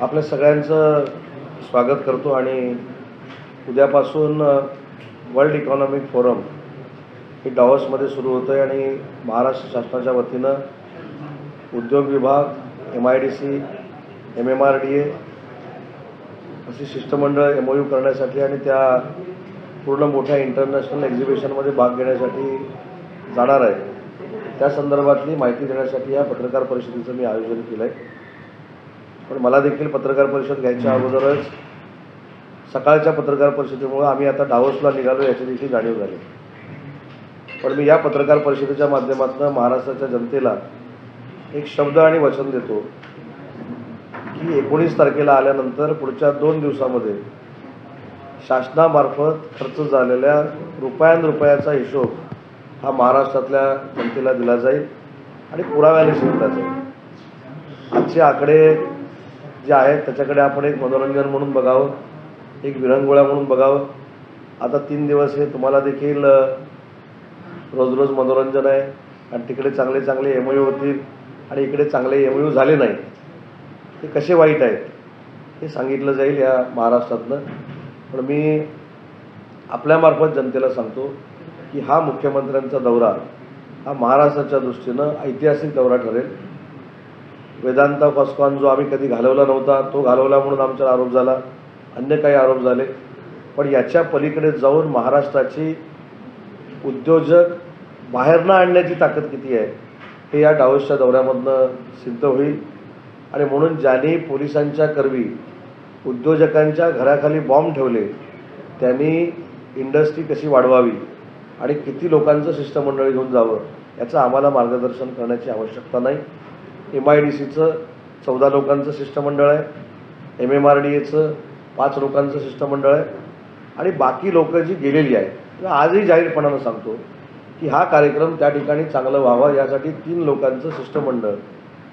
आपल्या सगळ्यांचं स्वागत करतो आणि उद्यापासून वर्ल्ड इकॉनॉमिक फोरम हे डॉवसमध्ये सुरू होतं आहे आणि महाराष्ट्र शासनाच्या वतीनं उद्योग विभाग M I D C M M R D A अशी शिष्टमंडळ एम ओ यू करण्यासाठी आणि त्या पूर्ण मोठ्या इंटरनॅशनल एक्झिबिशनमध्ये भाग घेण्यासाठी जाणार आहे. त्या संदर्भातली माहिती देण्यासाठी या पत्रकार परिषदेचं मी आयोजन केलं आहे पण मला देखील पत्रकार परिषद घ्यायच्या अगोदरच सकाळच्या पत्रकार परिषदेमुळं आम्ही आता डावोसला निघालो याची देखील जाणीव झाली. पण मी या पत्रकार परिषदेच्या माध्यमातून महाराष्ट्राच्या जनतेला एक शब्द आणि वचन देतो की एकोणीस तारखेला आल्यानंतर पुढच्या दोन दिवसामध्ये शासनामार्फत खर्च झालेल्या रुपयान रुपयाचा हिशोब हा महाराष्ट्रातल्या जनतेला दिला जाईल आणि पुराव्याने दिला जाईल. आजचे आकडे जे आहेत त्याच्याकडे आपण एक मनोरंजन म्हणून बघावं एक विरंगुळा म्हणून बघावं. आता तीन दिवस हे तुम्हाला देखील रोज रोज मनोरंजन आहे. आणि तिकडे चांगले चांगले एम यू होतील आणि इकडे चांगले एम यू झाले नाही. ते कसे वाईट आहेत हे सांगितलं जाईल या महाराष्ट्रातनं. पण मी आपल्यामार्फत जनतेला सांगतो की हा मुख्यमंत्र्यांचा दौरा हा महाराष्ट्राच्या दृष्टीनं ऐतिहासिक दौरा ठरेल. वेदांता फॉस्कॉन जो आम्ही कधी घालवला नव्हता तो घालवला म्हणून आमच्यावर आरोप झाला. अन्य काही आरोप झाले. पण याच्या पलीकडे जाऊन महाराष्ट्राची उद्योजक बाहेर न आणण्याची ताकद किती आहे हे या डावसच्या दौऱ्यामधनं सिद्ध होईल. आणि म्हणून ज्यांनी पोलिसांच्या करवी उद्योजकांच्या घराखाली बॉम्ब ठेवले त्यांनी इंडस्ट्री कशी वाढवावी आणि किती लोकांचं शिष्टमंडळ घेऊन जावं याचं आम्हाला मार्गदर्शन करण्याची आवश्यकता नाही. एम आय डी सीचं चौदा लोकांचं शिष्टमंडळ आहे. एम एम आर डी एचं पाच लोकांचं शिष्टमंडळ आहे. आणि बाकी लोक जी गेलेली आहेत मी आजही जाहीरपणानं सांगतो की हा कार्यक्रम त्या ठिकाणी चांगला व्हावा. यासाठी तीन लोकांचं शिष्टमंडळ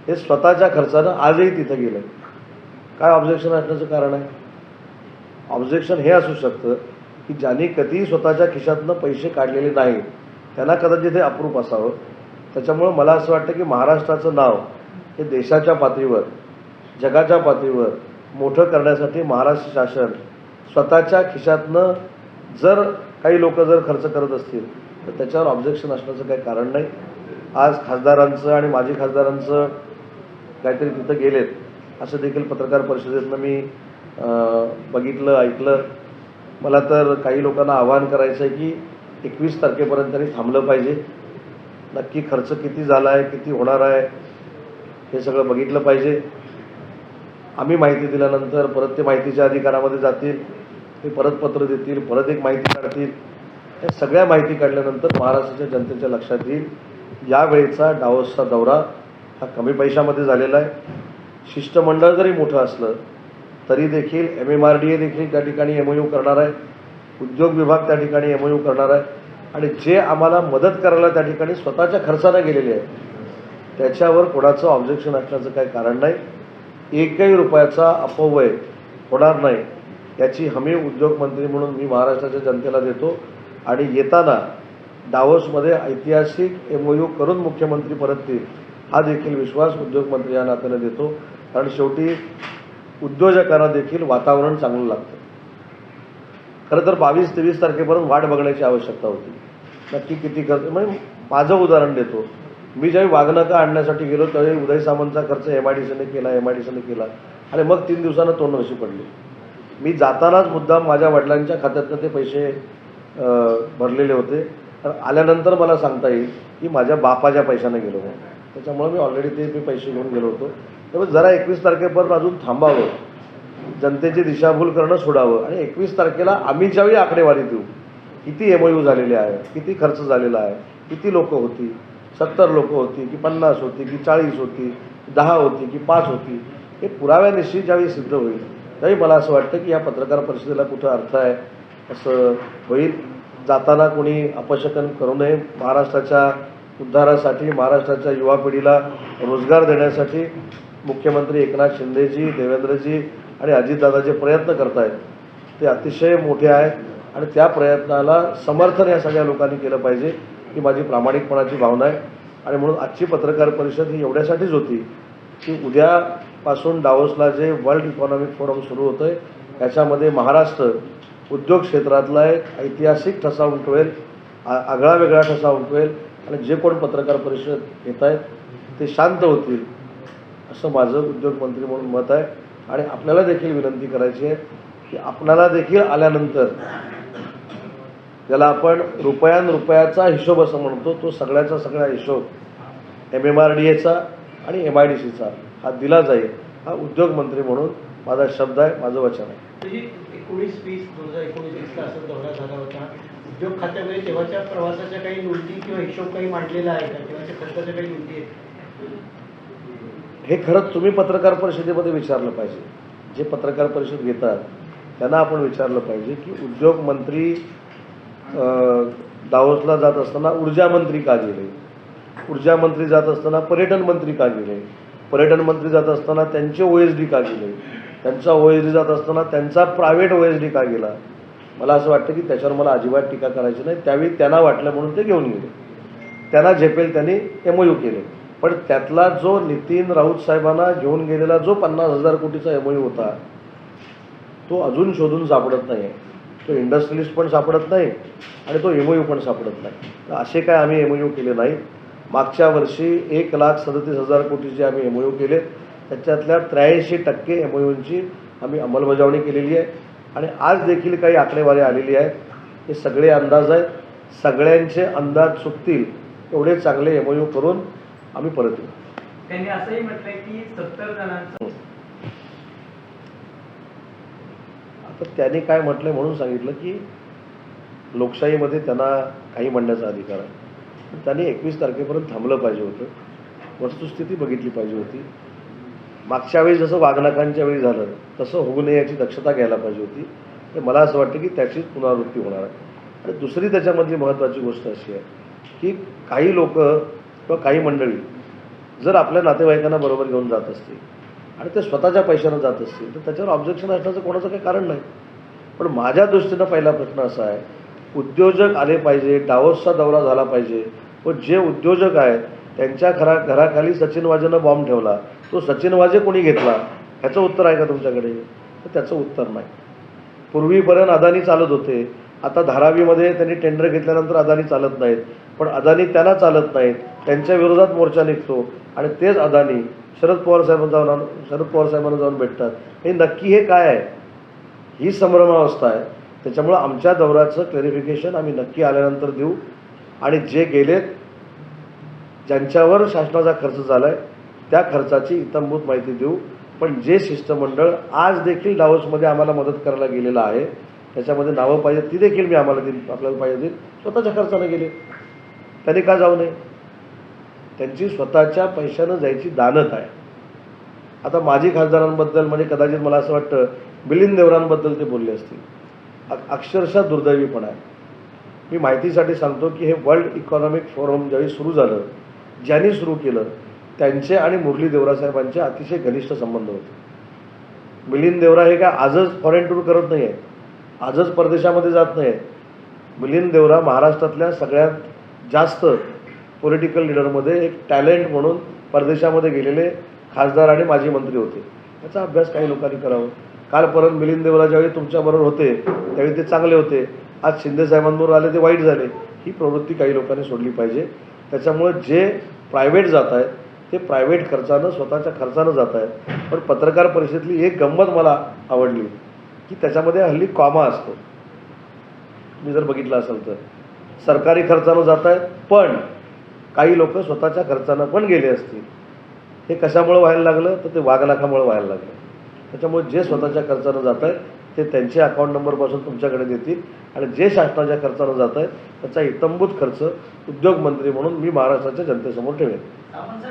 हे स्वतःच्या खर्चानं आजही तिथं गेलं काय ऑब्जेक्शन असण्याचं कारण आहे? ऑब्जेक्शन हे असू शकतं की ज्यांनी कधीही स्वतःच्या खिशातनं पैसे काढलेले नाही त्यांना कदाचित हे अप्रूप असावं. त्याच्यामुळं मला असं वाटतं की महाराष्ट्राचं नाव हे देशाच्या पातळीवर जगाच्या पातळीवर मोठं करण्यासाठी महाराष्ट्र शासन स्वतःच्या खिशातनं जर काही लोक जर खर्च करत असतील तर त्याच्यावर ऑब्जेक्शन असण्याचं काही कारण नाही. आज खासदारांचं आणि माजी खासदारांचं काहीतरी तिथं गेलेत असं देखील पत्रकार परिषदेतनं मी बघितलं ऐकलं. मला तर काही लोकांना आवाहन करायचं आहे की एकवीस तारखेपर्यंत त्यांनी थांबलं पाहिजे. नक्की खर्च किती झाला आहे किती होणार आहे हे सगळं बघितलं पाहिजे. आम्ही माहिती दिल्यानंतर परत ते माहितीच्या अधिकारामध्ये जातील ते परत पत्र देतील परत एक माहिती काढतील. या सगळ्या माहिती काढल्यानंतर महाराष्ट्राच्या जनतेच्या लक्षात येईल यावेळेचा डावसचा दौरा हा कमी पैशामध्ये झालेला आहे. शिष्टमंडळ जरी मोठं असलं तरी देखील M M R D A देखील त्या ठिकाणी एम यू करणार आहे. उद्योग विभाग त्या ठिकाणी एम यू करणार आहे. आणि जे आम्हाला मदत करायला त्या ठिकाणी स्वतःच्या खर्चानं गेलेले आहे त्याच्यावर कोणाचं ऑब्जेक्शन असण्याचं काही कारण नाही. एकही रुपयाचा अपव्यय होणार नाही. याची हमी उद्योगमंत्री म्हणून मी महाराष्ट्राच्या जनतेला देतो. आणि येताना डावोसमध्ये ऐतिहासिक एम यू करून मुख्यमंत्री परततील हा देखील विश्वास उद्योगमंत्री या नात्याने देतो. कारण शेवटी उद्योजकांना देखील वातावरण चांगलं लागतं. खरं तर बावीस तेवीस तारखेपर्यंत वाट बघण्याची आवश्यकता होती. नक्की किती खर्च म्हणजे माझं उदाहरण देतो. मी ज्यावेळी वागणका आणण्यासाठी गेलो त्यावेळी उदय सामंतचा खर्च एम आय डी सीने केला एम आय डी सीने केला. आणि मग तीन दिवसानं तोंड नशी पडली. मी जातानाच मुद्दाम माझ्या वडिलांच्या खात्यातनं ते पैसे भरलेले होते. तर आल्यानंतर मला सांगता येईल की माझ्या बापाच्या पैशाने गेलो म्हणून त्याच्यामुळे मी ऑलरेडी ते मी पैसे घेऊन गेलो होतो. त्यामुळे जरा एकवीस तारखेपर्यंत अजून थांबावं. जनतेची दिशाभूल करणं सोडावं. आणि एकवीस तारखेला आम्ही ज्यावेळी आकडेवारी देऊ किती एम यू झालेले आहे किती खर्च झालेला आहे किती लोकं होती सत्तर लोक होती की पन्नास होती की चाळीस होती दहा होती की पाच होती. हे पुराव्यानिशी ज्यावेळी सिद्ध होईल त्यावेळी मला असं वाटतं की या पत्रकार परिषदेला कुठं अर्थ आहे असं होईल. जाताना कोणी अपशकन करू नये. महाराष्ट्राच्या उद्धारासाठी महाराष्ट्राच्या युवा पिढीला रोजगार देण्यासाठी मुख्यमंत्री एकनाथ शिंदेजी देवेंद्रजी आणि अजितदादा जे प्रयत्न करत आहेत ते अतिशय मोठे आहेत आणि त्या प्रयत्नाला समर्थन या सगळ्या लोकांनी केलं पाहिजे. ही माझी प्रामाणिकपणाची भावना आहे. आणि म्हणून आजची पत्रकार परिषद ही एवढ्यासाठीच होती की उद्यापासून डावोसला जे वर्ल्ड इकॉनॉमिक फोरम सुरू होतं आहे याच्यामध्ये महाराष्ट्र उद्योग क्षेत्रातला एक ऐतिहासिक ठसा उमटवेल आ आगळा वेगळा ठसा उमटवेल आणि जे कोण पत्रकार परिषद येत आहेत ते शांत होतील असं माझं उद्योगमंत्री म्हणून मत आहे. आणि आपल्याला देखील विनंती करायची आहे की आपणाला देखील आल्यानंतर ज्याला आपण रुपयान रुपयाचा हिशोब असं म्हणतो तो सगळ्याचा सगळा हिशोब एम एम आर डी एचा आणि एम आय डी सीचा हा दिला जाईल हा उद्योगमंत्री म्हणून माझा शब्द आहे माझं वचन आहे. तुझी एकोणीस वीस दोन हजार एकोणीस वीसला असा दौरा झाला होता. उद्योग खात्यामध्ये तेव्हाच्या प्रवासाच्या काही नोंदी किंवा हिशोब काही मांडलेला आहे का? तेव्हाच्या खर्चाच्या काही नोंदी आहेत हे खरंच तुम्ही पत्रकार परिषदेमध्ये विचारलं पाहिजे. जे पत्रकार परिषद घेतात त्यांना आपण विचारलं पाहिजे की उद्योगमंत्री अं, दावोसला जात असताना ऊर्जा मंत्री का गेले? ऊर्जा मंत्री जात असताना पर्यटन मंत्री का गेले? पर्यटन मंत्री जात असताना त्यांचे ओ एस डी का गेले? त्यांचा ओ एस डी जात असताना त्यांचा प्रायव्हेट ओ एस डी का गेला? मला असं वाटतं की त्याच्यावर मला अजिबात टीका करायची नाही. त्यावेळी त्यांना वाटलं म्हणून ते घेऊन गेले. त्यांना झेपेल त्यांनी एम यू केले. पण त्यातला जो नितीन राऊत साहेबांना घेऊन गेलेला जो पन्नास हजार कोटीचा एम यू होता तो अजून शोधून सापडत नाही आहे तो इंडस्ट्रियलिस्ट पण सापडत नाही आणि तो एम पण सापडत नाही. तर असे काय आम्ही एम यू केले नाही. मागच्या वर्षी एक लाख सदतीस हजार कोटीचे आम्ही एम केले. त्याच्यातल्या त्र्याऐंशी टक्के एम आम्ही अंमलबजावणी केलेली आहे. आणि आज देखील काही आकडेवारी आलेली आहेत हे सगळे अंदाज आहेत. सगळ्यांचे अंदाज चुकतील. एवढे चांगले एम यू करून आम्ही परत येऊ. त्यांनी असंही म्हटलंय की सत्तर जणांचं आता त्याने काय म्हटलंय म्हणून सांगितलं की लोकशाहीमध्ये त्यांना काही म्हणण्याचा अधिकार आहे. त्यांनी एकवीस तारखेपर्यंत थांबलं पाहिजे होतं. वस्तुस्थिती बघितली पाहिजे होती. मागच्या वेळी जसं वाघनाकांच्या वेळी झालं तसं होऊ नये याची दक्षता घ्यायला पाहिजे होती. तर मला असं वाटतं की त्याचीच पुनरावृत्ती होणार आहे. आणि दुसरी त्याच्यामधली महत्त्वाची गोष्ट अशी आहे की काही लोक किंवा काही मंडळी जर आपल्या नातेवाईकांना बरोबर घेऊन जात असतील आणि ते स्वतःच्या पैशानं जात असतील तर त्याच्यावर ऑब्जेक्शन असण्याचं कोणाचं काही कारण नाही. पण माझ्या दृष्टीनं पहिला प्रश्न असा आहे उद्योजक आले पाहिजे डावोसचा दौरा झाला पाहिजे व जे उद्योजक आहेत त्यांच्या घरा घराखाली सचिन वाजेनं बॉम्ब ठेवला तो सचिन वाजे कोणी घेतला? ह्याचं उत्तर आहे का तुमच्याकडे? तर त्याचं उत्तर नाही. पूर्वीपर्यंत अदानी चालत होते. आता धारावीमध्ये त्यांनी टेंडर घेतल्यानंतर अदानी चालत नाहीत. पण अदानी त्यांना चालत नाहीत. त्यांच्या विरोधात मोर्चा निघतो. आणि तेच अदानी शरद पवार साहेबांना जाऊन शरद पवार साहेबांना जाऊन भेटतात. हे नक्की हे काय आहे? ही संभ्रमावस्था आहे. त्याच्यामुळं आमच्या दौऱ्याचं क्लॅरिफिकेशन आम्ही नक्की आल्यानंतर देऊ. आणि जे गेलेत ज्यांच्यावर शासनाचा खर्च झाला आहे त्या खर्चाची इतंभूत माहिती देऊ. पण जे शिष्टमंडळ आज देखील डावोसमध्ये आम्हाला मदत करायला गेलेलं आहे त्याच्यामध्ये नावं पाहिजे ती देखील मी आम्हाला देईल आपल्याला पाहिजे देईन. स्वतःच्या खर्चानं गेले. त्यांनी का जाऊ नये? त्यांची स्वतःच्या पैशानं जायची दानत आहे. आता माजी खासदारांबद्दल म्हणजे कदाचित मला असं वाटतं मिलिंद देवरांबद्दल ते बोलले असतील. अक्षरशः दुर्दैवीपणा आहे. मी माहितीसाठी सांगतो की हे वर्ल्ड इकॉनॉमिक फोरम ज्यावेळी सुरू झालं ज्यांनी सुरू केलं त्यांचे आणि मुरली देवरासाहेबांचे अतिशय घनिष्ठ संबंध होते. मिलिंद देवरा हे काय आजच फॉरेन टूर करत नाही आहेत आजच परदेशामध्ये जात नाही आहेत मिलिंद देवरा महाराष्ट्रातल्या सगळ्यात जास्त पॉलिटिकल लिडरमध्ये एक टॅलेंट म्हणून परदेशामध्ये गेलेले खासदार आणि माजी मंत्री होते. त्याचा अभ्यास काही लोकांनी करावा. काल परत मिलिंद देवरा ज्यावेळी तुमच्याबरोबर होते त्यावेळी ते चांगले होते. आज शिंदे साहेबांबरोबर आले ते वाईट झाले. ही प्रवृत्ती काही लोकांनी सोडली पाहिजे. त्याच्यामुळे जे प्रायव्हेट जात आहेत ते प्रायव्हेट खर्चानं स्वतःच्या खर्चानं जात आहेत. पण पत्रकार परिषदेतली एक गंमत मला आवडली की त्याच्यामध्ये हल्ली कॉमा असतो. तुम्ही जर बघितलं असेल तर. सरकारी खर्चानं जात आहेत पण काही लोक स्वतःच्या खर्चानं पण गेले असतील. हे कशामुळे व्हायला लागलं? तर ते वाघनाखामुळे व्हायला लागलं. त्याच्यामुळे जे स्वतःच्या खर्चानं जात आहेत ते त्यांचे अकाउंट नंबरपासून तुमच्याकडे देतील. आणि जे शासनाच्या खर्चानं जात आहेत त्याचा इतंभूत खर्च उद्योगमंत्री म्हणून मी महाराष्ट्राच्या जनतेसमोर ठेवेन? म्हणजे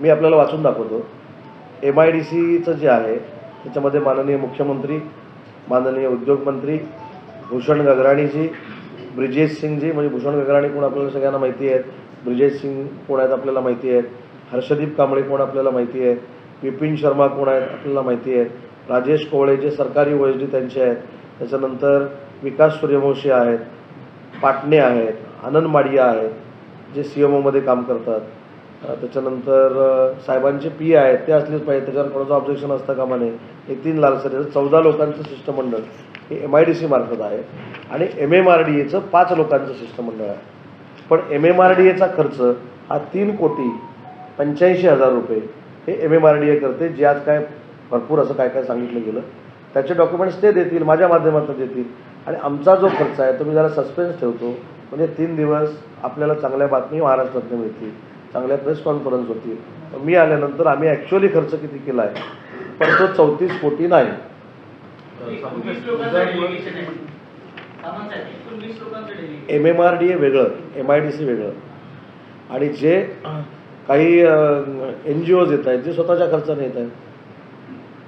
मी आपल्याला वाचून दाखवतो. एम आय डी सीचं जे आहे त्याच्यामध्ये माननीय मुख्यमंत्री माननीय उद्योगमंत्री भूषण गगराणीजी ब्रिजेश सिंगजी म्हणजे भूषण गगराणी कोण आपल्याला सगळ्यांना माहिती आहेत ब्रिजेश सिंग कोण आहेत आपल्याला माहिती आहेत हर्षदीप कांबळे कोण आपल्याला माहिती आहेत विपिन शर्मा कोण आहेत आपल्याला माहिती आहेत राजेश कोवळे जे सरकारी ओ त्यांचे आहेत त्याच्यानंतर विकास सूर्यवंशी आहेत पाटणे आहेत आनंद माडिया आहेत जे सी एम ओमध्ये काम करतात. त्याच्यानंतर साहेबांचे पी आहेत ते असलेच पाहिजे त्याच्यावर कोणाचं ऑब्जेक्शन असतं कामा नये हे तीन लालसर चौदा लोकांचं शिष्टमंडळ. हे एम आय डी सी मार्फत आहे. आणि एम एम आर डी एचं पाच लोकांचं शिष्टमंडळ आहे. पण एम एम आर डी एचा खर्च हा तीन कोटी पंच्याऐंशी हजार रुपये हे M M R D A करते जे आज काय भरपूर असं काय काय सांगितलं गेलं. त्याचे डॉक्युमेंट्स ते देतील माझ्या माध्यमातून देतील. आणि आमचा जो खर्च आहे तो मी जरा सस्पेन्स ठेवतो. म्हणजे तीन दिवस आपल्याला चांगल्या बातमी महाराष्ट्रातून मिळतील. चांगल्या प्रेस कॉन्फरन्स होती. मी आल्यानंतर आम्ही ॲक्च्युअली खर्च किती केला आहे? पण तो चौतीस कोटी नाही. M M R D A वेगळं एम आय डी सी वेगळं. आणि जे काही एन जी ओज येत आहेत जे स्वतःच्या खर्चाने येत आहेत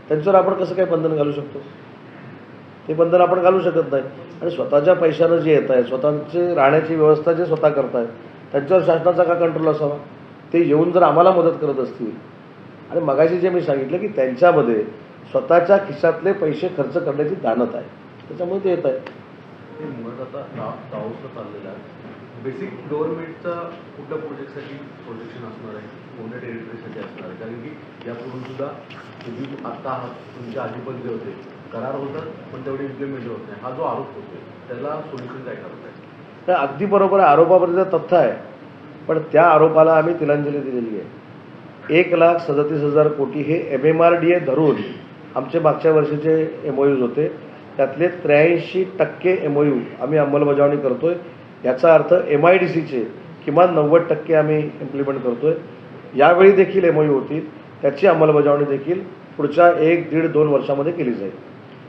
त्यांच्यावर आपण कसं काय बंधन घालू शकतो? ते बंधन आपण घालू शकत नाही. आणि स्वतःच्या पैशानं जे येत आहे स्वतःची राहण्याची व्यवस्था जे स्वतः करतायत त्यांच्यावर शासनाचा का कंट्रोल असावा? ते येऊन जर आम्हाला मदत करत असतील आणि मगाशी जे मी सांगितलं की त्यांच्यामध्ये स्वतःच्या खिशातले पैसे खर्च करण्याची दानत आहे. त्याच्यामुळे ते येत आहे. ते मुळात आता चाललेलं आहे. बेसिक गव्हर्नमेंटचा कुठल्या प्रोजेक्टसाठी प्रोजेक्शन असणार आहे? कोणत्या टेरिटरीसाठी असणार आहे. कारण की यापूर्वी सुद्धा तुम्ही आत्ता तुमच्या तुमच्या आधीपण जे होते. करार होतात पण तेवढे इम्प्लिमेंट होत नाही. हा जो आरोप होतोय त्याला सोल्युशन काय करत आहे तर अगदी बरोबर आरोपापर्यंत तथ्य आहे. पण त्या आरोपाला आम्ही तिलांजली दिलेली आहे. एक लाख सदतीस हजार कोटी हे M M R D A धरून आमचे मागच्या वर्षीचे एम ओ यूज होते. त्यातले त्र्याऐंशी टक्के एम ओ यू आम्ही अंमलबजावणी करतो आहे याचा अर्थ एम आय डी सीचे किमान नव्वद टक्के आम्ही इम्प्लिमेंट करतो आहे यावेळी देखील एम ओ यू होती. त्याची अंमलबजावणी देखील पुढच्या एक दीड दोन वर्षामध्ये केली जाईल.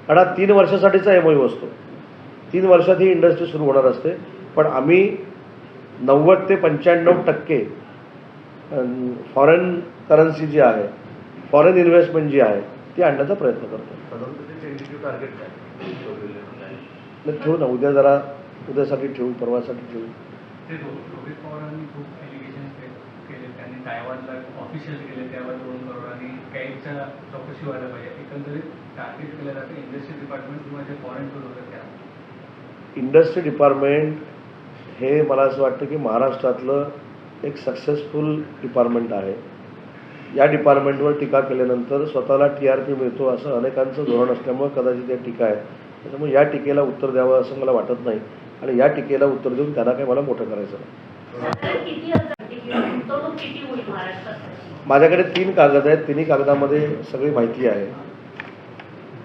कारण हा तीन वर्षासाठीचा एम ओ यू असतो. तीन वर्षात ही इंडस्ट्री सुरू होणार असते. पण आम्ही नव्वद ते पंच्याण्णव टक्के फॉरेन करन्सी जी आहे फॉरेन इन्व्हेस्टमेंट जी आहे ती आणण्याचा प्रयत्न करतो ठेवू ना उद्या जरा उद्यासाठी ठेवू परवासाठी ठेवू. ते रो- रोहित पवारांनी खूप एलिगेशन केले त्यांनी तायवानला ऑफिशियल केले त्यावर दोन करोड आणि काहीच्या चौकशी व्हायला पाहिजे. एकंदरीत टार्गेट केलं जातं इंडस्ट्री डिपार्टमेंट किंवा जे फॉरेन टूर होतं त्या इंडस्ट्री डिपार्टमेंट हे मला असं वाटतं की महाराष्ट्रातलं एक सक्सेसफुल डिपार्टमेंट आहे. या डिपार्टमेंटवर टीका केल्यानंतर स्वतःला टी आर पी मिळतो असं अनेकांचं धोरण असल्यामुळे कदाचित या टीका आहे. त्याच्यामुळे या टीकेला उत्तर द्यावं असं मला वाटत नाही. आणि या टीकेला उत्तर देऊन त्यांना काही मला मोठं करायचं नाही. माझ्याकडे तीन कागद आहेत. तिन्ही कागदामध्ये सगळी माहिती आहे.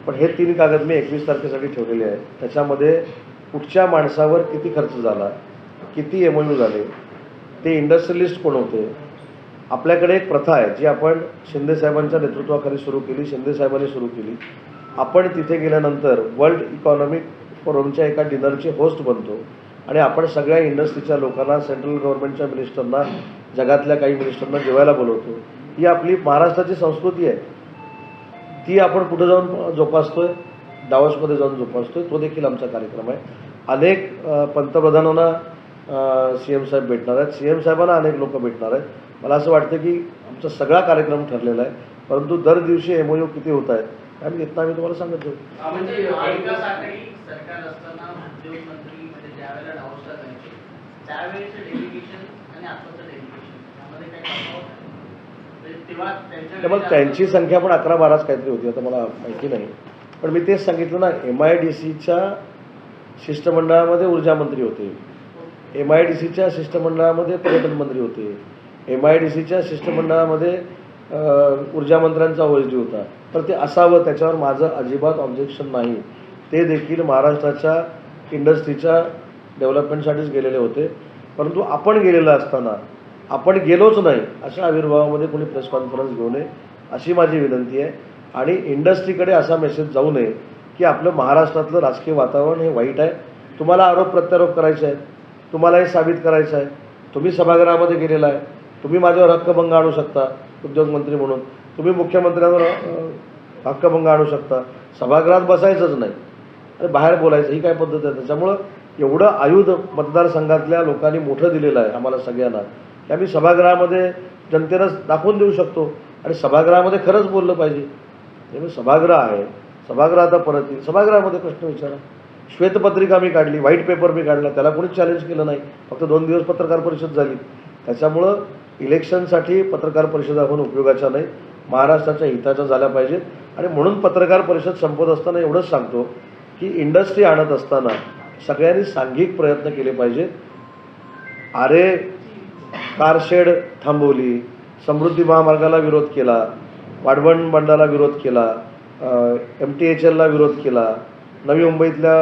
पण हे तीन कागद मी एकवीस तारखेसाठी ठेवलेले आहेत. त्याच्यामध्ये कुठच्या माणसावर किती खर्च झाला? किती एम यू झाले ते इंडस्ट्रियलिस्ट कोण होते? आपल्याकडे एक प्रथा आहे जी आपण शिंदेसाहेबांच्या नेतृत्वाखाली सुरू केली शिंदेसाहेबांनी सुरू केली. आपण तिथे गेल्यानंतर वर्ल्ड इकॉनॉमिक फोरमच्या एका डिनरचे होस्ट बनतो. आणि आपण सगळ्या इंडस्ट्रीच्या लोकांना सेंट्रल गव्हर्नमेंटच्या मिनिस्टरना जगातल्या काही मिनिस्टरना जेवायला बोलवतो. ही आपली महाराष्ट्राची संस्कृती आहे. ती आपण कुठं जाऊन जोपासतोय? डावसमध्ये जाऊन जोपासतोय. तो देखील आमचा कार्यक्रम आहे. अनेक पंतप्रधानांना सी एम साहेब भेटणार आहेत. सी एम साहेबांना अनेक लोक भेटणार आहेत. मला असं वाटतं की आमचा सगळा कार्यक्रम ठरलेला आहे. परंतु दर दिवशी एम यू किती होत आहेत आम्ही घेतला आम्ही तुम्हाला सांगत जाऊ. म्हणजे मंत्री म्हणजे मग त्यांची संख्या पण अकरा बाराच काहीतरी होती आता मला माहिती नाही. पण मी तेच सांगितलं ना एम आय डी सीच्या शिष्टमंडळामध्ये ऊर्जा मंत्री होते. एम आय डी सीच्या शिष्टमंडळामध्ये पर्यटन मंत्री होते. एम आय डी सीच्या शिष्टमंडळामध्ये ऊर्जा मंत्र्यांचा ओएसडी होता. तर ते असावं त्याच्यावर माझं अजिबात ऑब्जेक्शन नाही. ते देखील महाराष्ट्राच्या इंडस्ट्रीच्या डेव्हलपमेंटसाठीच गेलेले होते. परंतु आपण गेलेलं असताना आपण गेलोच नाही अशा आविर्भावामध्ये कोणी प्रेस कॉन्फरन्स घेऊ नये अशी माझी विनंती आहे. आणि इंडस्ट्रीकडे असा मेसेज जाऊ नये की आपलं महाराष्ट्रातलं राजकीय वातावरण हे वाईट आहे. तुम्हाला आरोप प्रत्यारोप करायचे आहेत. तुम्हाला हे साबित करायचं आहे. तुम्ही सभागृहामध्ये गेलेला आहे. तुम्ही माझ्यावर हक्कभंग आणू शकता उद्योगमंत्री म्हणून. तुम्ही मुख्यमंत्र्यांवर हक्कभंग आणू शकता. सभागृहात बसायचंच नाही. आणि बाहेर बोलायचं ही काय पद्धत आहे? त्याच्यामुळं एवढं आयुध मतदारसंघातल्या लोकांनी मोठं दिलेलं आहे आम्हाला सगळ्यांना. की आम्ही सभागृहामध्ये जनतेनं दाखवून देऊ शकतो. आणि सभागृहामध्ये खरंच बोललं पाहिजे. त्यामुळे सभागृह आहे. सभागृह आता परत येईल. सभागृहामध्ये प्रश्न विचारा. श्वेतपत्रिका मी काढली व्हाईट पेपर मी काढला त्याला कोणीच चॅलेंज केलं नाही. फक्त दोन दिवस पत्रकार परिषद झाली. त्याच्यामुळं इलेक्शनसाठी पत्रकार परिषद आपण उपयोगाच्या नाही महाराष्ट्राच्या हिताच्या झाल्या पाहिजेत. आणि म्हणून पत्रकार परिषद संपत असताना एवढंच सांगतो की इंडस्ट्री आणत असताना सगळ्यांनी सांघिक प्रयत्न केले पाहिजेत आरे कारशेड थांबवली समृद्धी महामार्गाला विरोध केला वाढवण बंडाला विरोध केला एम टी एच एलला विरोध केला नवी मुंबईतल्या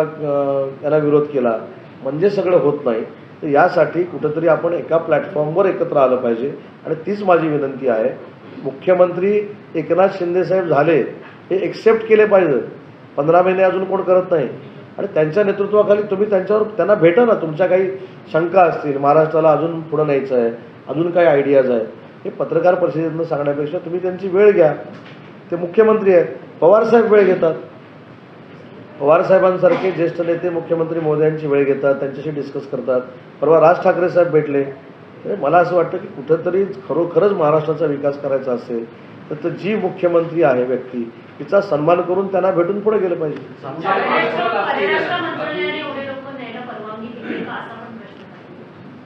याला विरोध केला. म्हणजे सगळं होत नाही. तर यासाठी कुठंतरी आपण एका प्लॅटफॉर्मवर एकत्र आलं पाहिजे. आणि तीच माझी विनंती आहे. मुख्यमंत्री एकनाथ शिंदेसाहेब झाले हे एक्सेप्ट केले पाहिजे. पंधरा महिने अजून कोण करत नाही. आणि त्यांच्या नेतृत्वाखाली तुम्ही त्यांच्यावर त्यांना भेटा ना. तुमच्या काही शंका असतील महाराष्ट्राला अजून पुढं न्यायचं आहे अजून काही आयडियाज आहे हे पत्रकार परिषदेतनं सांगण्यापेक्षा तुम्ही त्यांची वेळ घ्या. ते मुख्यमंत्री आहेत. पवारसाहेब वेळ घेतात. पवारसाहेबांसारखे ज्येष्ठ नेते मुख्यमंत्री मोदयांची वेळ घेतात त्यांच्याशी डिस्कस करतात. परवा राज ठाकरे साहेब भेटले. मला असं वाटतं की कुठंतरी खरोखरच महाराष्ट्राचा विकास करायचा असेल तर जी मुख्यमंत्री आहे व्यक्ती तिचा सन्मान करून त्यांना भेटून पुढे गेलं पाहिजे.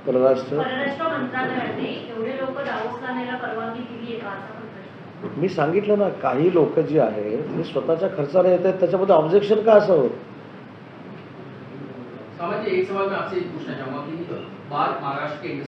परराष्ट्र मी सांगितलं ना काही लोक जी आहेत ते स्वतःच्या खर्चाने येत आहेत त्याच्यामध्ये ऑब्जेक्शन का असं होत? एक सवाल मैं आपसे पूछना चाहूंगा कि महाराष्ट्र के